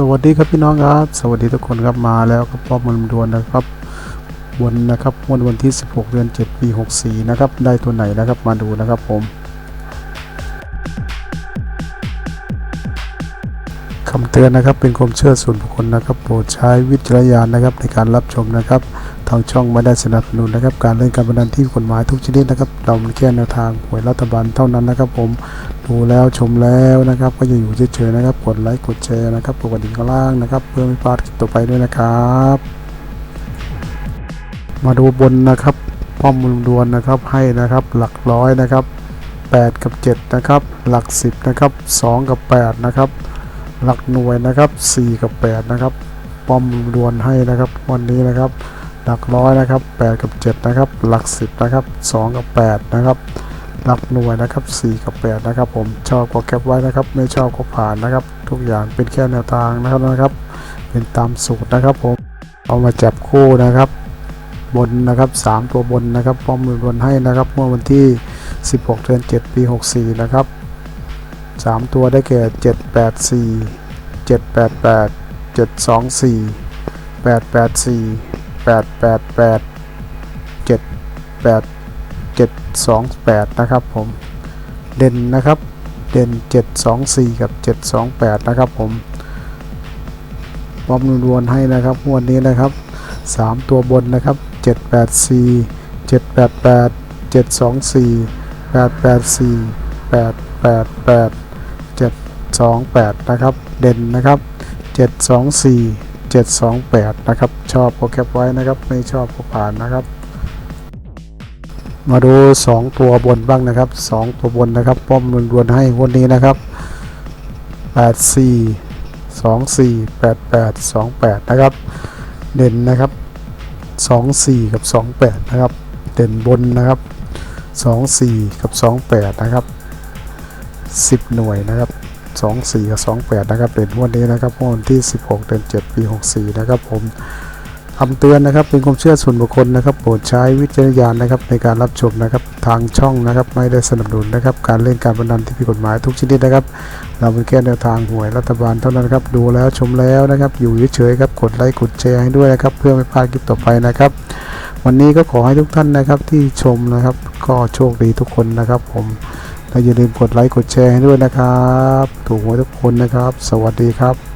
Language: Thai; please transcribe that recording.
สวัสดีครับพี่น้องครับ สวัสดีทุกคนครับมาแล้วครับป้อมมันดวนนะครับวันนะครับวันวันที่ 16 เดือน 7 ปี 64 นะครับ ได้ตัวไหนนะครับมาดูนะครับผม คำเตือนนะครับ เป็นความเชื่อส่วนบุคคลนะครับ โปรดใช้วิจารณญาณนะครับในการรับชมนะครับ ทางช่องไม่ได้สนับสนุนนะครับ การเล่นการพนันที่กฎหมายทุกชนิดนะครับ เรามันแค่แนวทางหวยรัฐบาลเท่านั้นนะครับ ผม ดูแล้วชมแล้วนะครับ ก็อย่าอยู่เฉยๆนะครับ กดไลค์ กดแชร์นะครับ กดกระดิ่งข้างล่างนะครับ เพื่อไม่พลาดคลิปต่อไปด้วยนะครับ มาดูบนนะครับป้อมมุมดวนนะครับ ให้นะครับ หลักร้อยนะครับ8 กับ 7 นะครับ หลัก 10 นะครับ 2 กับ 8 นะครับ หลักหน่วยนะครับ 4 กับ 8 นะครับ ป้อมดวนให้นะครับ วันนี้นะครับ หลักร้อยนะครับ 8 กับ 7 นะครับ หลัก 10 นะครับ 2 กับ 8 นะครับหลักหน่วยนะครับ 4 กับ 8 นะครับ ผมชอบก็แคปไว้นะครับ ไม่ชอบก็ผ่านนะครับ ทุกอย่างเป็นแค่แนวทางนะครับนะครับ เป็นตามสูตรนะครับผมเอามาจับคู่นะครับ บนนะครับ 3 ตัวบนนะครับป้อมมือบนให้นะครับเมื่อวันที่ 16 เดือน 7 ปี 64 นะครับ 3 ตัวได้แก่ 784 788 724 884 888 78 728 นะครับผม เด่นนะครับ เด่น 724 กับ 728 นะครับผมป้อมรวนให้นะครับงวันนี้นะครับ 3 ตัวบนนะครับ 784 788 724 884 888 728 นะครับ เด่นนะครับ 724 728 นะครับ ชอบก็แคปไว้นะครับ ไม่ชอบก็ผ่านนะครับ มาดู 2 ตัวบนบ้างนะครับ 2 ตัวบนนะครับ ป้อมรวนให้วันนี้นะครับ 84 24 88 28 นะครับ เด่นนะครับ 24 กับ 28 นะครับ เด่นบนนะครับ 24 กับ 28 นะครับ 10 หน่วยนะครับ 24 กับ 28 นะครับเด่นวันนี้นะครับวันที่ 16 เดือน 7 ปี 64 นะครับผมคำเตือนนะครับเป็นความเชื่อส่วนบุคคลนะครับโปรดใช้วิจารณญาณนะครับในการรับชมนะครับทางช่องนะครับไม่ได้สนับสนุนนะครับการเล่นการพนันที่ผิดกฎหมายทุกชนิดนะครับ เราเป็นแค่แนวทางหวยรัฐบาลเท่านั้นครับดูแล้วชมแล้วนะครับอยู่เฉยๆครับกดไลค์กดแชร์ให้ด้วยนะครับเพื่อไม่พลาดคลิปต่อไปนะครับ วันนี้ก็ขอให้ทุกท่านนะครับที่ชมนะครับ ก็โชคดีทุกคนนะครับผม อย่าลืมกดไลค์กดแชร์ให้ด้วยนะครับ ถูกหวยทุกคนนะครับ สวัสดีครับ